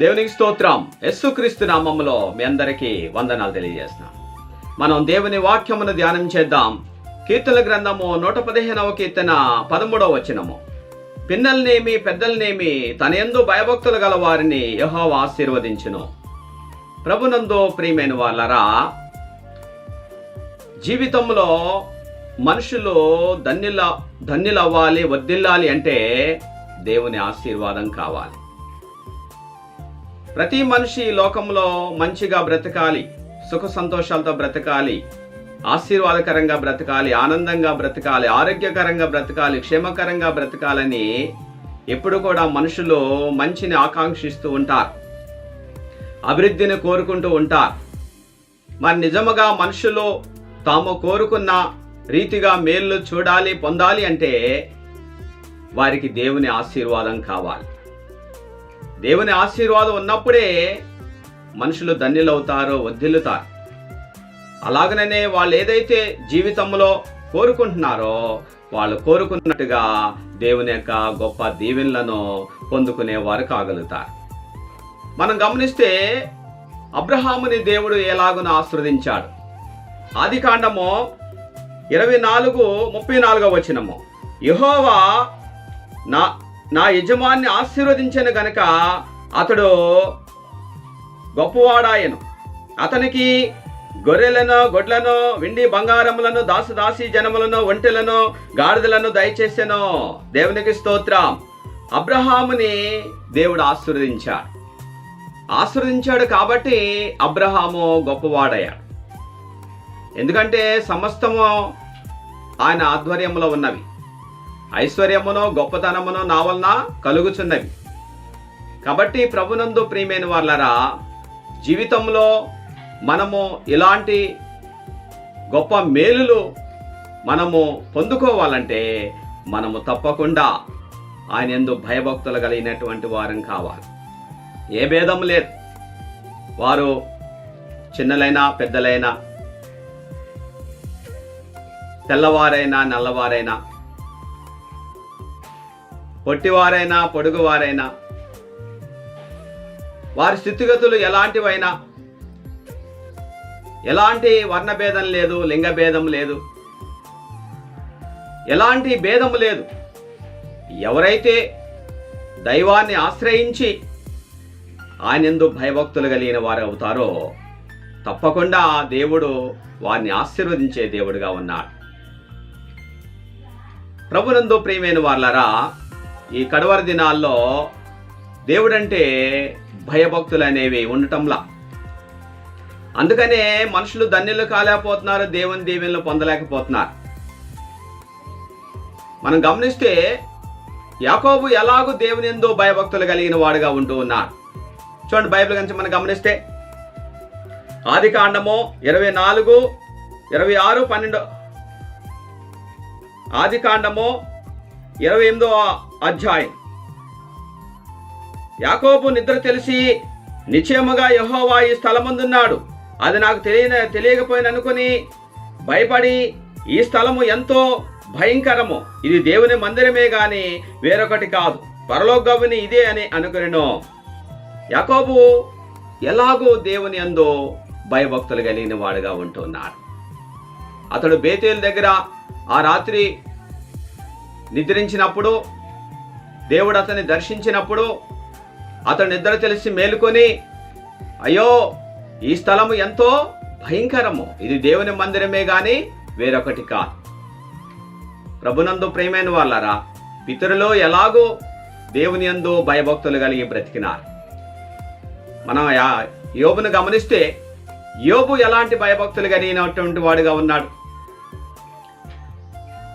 దేవునికి స్తోత్రం. యేసుక్రీస్తు నామములో మీ అందరికీ వందనాలు తెలియజేస్తున్నాం మనం దేవుని వాక్యమును ధ్యానం చేద్దాం. కీర్తన గ్రంథము నూట పదిహేనవ కీర్తన పదమూడవ వచనము. పిన్నల్నేమి పెద్దలనేమి తనయందు భయభక్తులు గల వారిని యహోవ ఆశీర్వదించును. ప్రభునందు ప్రియమైన వాళ్ళరా జీవితంలో మనుషులు ధన్యుల ధన్యులవ్వాలి వద్దిల్లాలి అంటే దేవుని ఆశీర్వాదం కావాలి. ప్రతి మనిషి ఈ లోకంలో మంచిగా బ్రతకాలి సుఖ సంతోషాలతో బ్రతకాలి ఆశీర్వాదకరంగా బ్రతకాలి ఆనందంగా బ్రతకాలి ఆరోగ్యకరంగా బ్రతకాలి క్షేమకరంగా బ్రతకాలని ఎప్పుడు కూడా మనుషులు మంచిని ఆకాంక్షిస్తూ ఉంటారు అభివృద్ధిని కోరుకుంటూ ఉంటారు. మరి నిజముగా మనుషులు తాము కోరుకున్న రీతిగా మేలు చూడాలి పొందాలి అంటే వారికి దేవుని ఆశీర్వాదం కావాలి. దేవుని ఆశీర్వాదం ఉన్నప్పుడే మనుషులు ధన్యులవుతారో వర్ధిల్లుతారు అలాగనే వాళ్ళు ఏదైతే జీవితంలో కోరుకుంటున్నారో వాళ్ళు కోరుకున్నట్టుగా దేవుని యొక్క గొప్ప దీవెనలను పొందుకునేవారు కాగలుగుతారు. మనం గమనిస్తే అబ్రహాముని దేవుడు ఎలాగున ఆశ్రవదించాడు. ఆది కాండము ఇరవై నాలుగు ముప్పై నాలుగో వచనము. యహోవా నా నా యజమాన్ని ఆశీర్వదించను గనక అతడు గొప్పవాడాయను. అతనికి గొర్రెలను గొడ్లను వెండి బంగారములను దాసు దాసి జనములను ఒంటెలను గాడిదలను దయచేసెను. దేవునికి స్తోత్రం. అబ్రహాముని దేవుడు ఆశీర్వదించాడు. ఆశీర్వదించాడు కాబట్టి అబ్రహాము గొప్పవాడయ్యాడు. ఎందుకంటే సమస్తము ఆయన ఆధ్వర్యంలో ఉన్నవి. ఐశ్వర్యమునో గొప్పతనమునో నా వలన కలుగుచున్నవి. కాబట్టి ప్రభునందు ప్రియమైన వాళ్ళరా జీవితంలో మనము ఇలాంటి గొప్ప మేలులు మనము పొందుకోవాలంటే మనము తప్పకుండా ఆయన ఎందు భయభక్తులు కలిగినటువంటి వారం కావాలి. ఏ భేదం లేదు. వారు చిన్నలైనా పెద్దలైనా తెల్లవారైనా నల్లవారైనా పొట్టివారైనా పొడుగువారైనా. వారి స్థితిగతులు ఎలాంటివైనా. ఎలాంటి వర్ణభేదం లేదు లింగభేదం లేదు. ఎలాంటి భేదం లేదు. ఎవరైతే దైవాన్ని ఆశ్రయించి ఆయనందు భయభక్తులు కలిగిన వారు అవుతారో తప్పకుండా ఆ దేవుడు వారిని ఆశీర్వదించే దేవుడుగా ఉన్నాడు. ప్రభునందు ప్రియమైన వాళ్ళరా ఈ కడవరి దినాల్లో దేవుడంటే భయభక్తులు అనేవి ఉండటంలా. అందుకనే మనుషులు ధన్యులు కాలేకపోతున్నారు దేవుని దీవెనలు పొందలేకపోతున్నారు. మనం గమనిస్తే యాకోబు ఎలాగూ దేవుని ఎందో భయభక్తులు కలిగిన వాడుగా ఉంటూ ఉన్నాడు. చూడండి బైబిల్ గురించి మనం గమనిస్తే ఆది కాండము ఇరవై నాలుగు ఇరవై ఆరు పన్నెండు. ఆది కాండము ఇరవై ఎనిమిదో అధ్యాయం. యాకోబు నిద్ర తెలిసి నిశ్చయముగా యహోవా ఈ స్థలముందున్నాడు. అది నాకు తెలియన తెలియకపోయిన అనుకుని భయపడి ఈ స్థలము ఎంతో భయంకరము. ఇది దేవుని మందిరమే గాని వేరొకటి కాదు. పరలోకవిని ఇదే అని అనుకునేను. యాకోబు ఎలాగో దేవుని అందో భయభక్తులు కలిగిన వాడుగా ఉంటున్నాడు. అతడు బేతేలు దగ్గర ఆ రాత్రి నిద్రించినప్పుడు దేవుడు అతన్ని దర్శించినప్పుడు అతడు నిద్ర తెలిసి మేలుకొని అయ్యో ఈ స్థలము ఎంతో భయంకరము. ఇది దేవుని మందిరమే కానీ వేరొకటి కాదు. ప్రభునందు ప్రేమైన వాళ్ళరా పితరులు ఎలాగో దేవుని యందు భయభక్తులు కలిగి బ్రతికినారు. మనం యోబును గమనిస్తే యోబు ఎలాంటి భయభక్తులు కలిగినటువంటి వాడుగా ఉన్నాడు?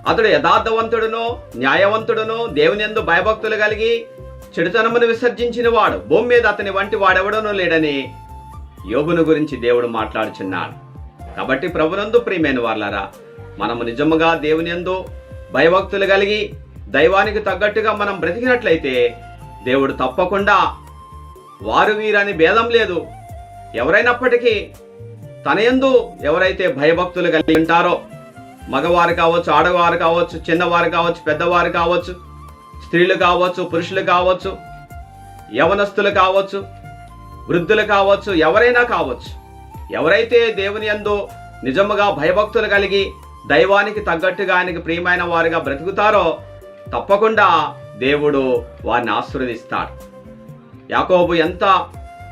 అతడు యథార్థవంతుడును న్యాయవంతుడును దేవునిందు భయభక్తులు కలిగి చెడుతనమును విసర్జించిన వాడు భూమి మీద అతని వంటి వాడెవడనూ లేడని యోగును గురించి దేవుడు మాట్లాడుచున్నాడు. కాబట్టి ప్రభునందు ప్రియమైన వాళ్ళారా మనము నిజముగా దేవుని యందు భయభక్తులు కలిగి దైవానికి తగ్గట్టుగా మనం బ్రతికినట్లయితే దేవుడు తప్పకుండా వారు వీరని భేదం లేదు. ఎవరైనప్పటికీ తన యందు ఎవరైతే భయభక్తులు కలిగి ఉంటారో మగవారు కావచ్చు ఆడవారు కావచ్చు చిన్నవారు కావచ్చు పెద్దవారు కావచ్చు స్త్రీలు కావచ్చు పురుషులు కావచ్చు యవనస్తులు కావచ్చు వృద్ధులు కావచ్చు ఎవరైనా కావచ్చు. ఎవరైతే దేవుని యందు నిజముగా భయభక్తులు కలిగి దైవానికి తగ్గట్టుగా ఆయనకి ప్రియమైన వారుగా బ్రతుకుతారో తప్పకుండా దేవుడు వారిని ఆశీర్వదిస్తాడు. యాకోబు ఎంత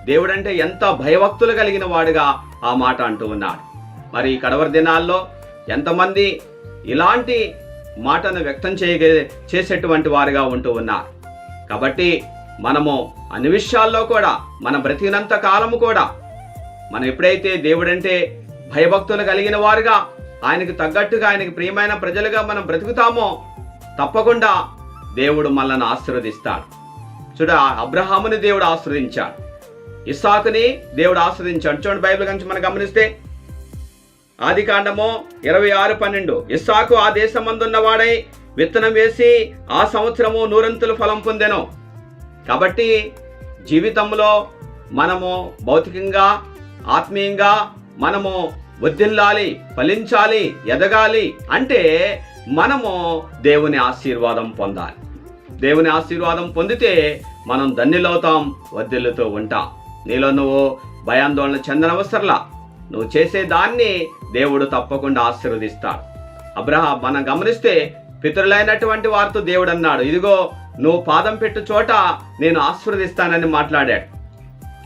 దేవుడంటే ఎంత భయభక్తులు కలిగిన వాడుగా ఆ మాట అంటూ ఉన్నాడు. మరి ఈ కడవరి దినాల్లో ఎంతమంది ఇలాంటి మాటను వ్యక్తం చేయగ చేసేటువంటి వారుగా ఉంటూ ఉన్నారు. కాబట్టి మనము అన్ని విషయాల్లో కూడా మన బ్రతికినంత కాలము కూడా మనం ఎప్పుడైతే దేవుడంటే భయభక్తులు కలిగిన వారుగా ఆయనకు తగ్గట్టుగా ఆయనకు ప్రియమైన ప్రజలుగా మనం బ్రతుకుతామో తప్పకుండా దేవుడు మనల్ని ఆశీర్వదిస్తాడు. చూడ అబ్రహాముని దేవుడు ఆశ్రదించాడు ఇస్సాకుని దేవుడు ఆశ్రదించాడు చూడండి బైబిల్ గురించి మనం గమనిస్తే ఆది కాండము ఇరవై ఆరు పన్నెండు. ఇస్సాకు ఆ దేశమందున్న వాడై విత్తనం వేసి ఆ సంవత్సరము నూరంతులు ఫలం పొందెను. కాబట్టి జీవితంలో మనము భౌతికంగా ఆత్మీయంగా మనము వర్ధిల్లాలి ఫలించాలి ఎదగాలి అంటే మనము దేవుని ఆశీర్వాదం పొందాలి. దేవుని ఆశీర్వాదం పొందితే మనం ధన్యులవుతాం వర్ధిల్లుతూ ఉంటాం. నీలో నువ్వు భయాందోళన చెందనవసరలా నువ్వు చేసే దాన్ని దేవుడు తప్పకుండా ఆశీర్వదిస్తాడు. అబ్రహా మనం గమనిస్తే పితరులైనటువంటి వారితో దేవుడు అన్నాడు ఇదిగో నువ్వు పాదం పెట్టు చోట నేను ఆశీర్వదిస్తానని మాట్లాడాడు.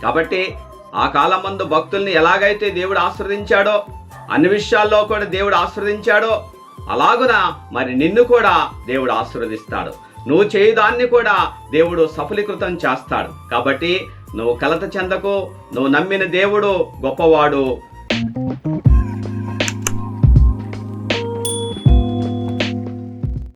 కాబట్టి ఆ కాలం మందు భక్తుల్ని ఎలాగైతే దేవుడు ఆశీర్వదించాడో అన్ని విషయాల్లో కూడా దేవుడు ఆశీర్వదించాడో అలాగున మరి నిన్ను కూడా దేవుడు ఆశీర్వదిస్తాడు. నువ్వు చేయదాన్ని కూడా దేవుడు సఫలీకృతం చేస్తాడు. కాబట్టి నువ్వు కలత చెందకు నువ్వు నమ్మిన దేవుడు గొప్పవాడు Thank you.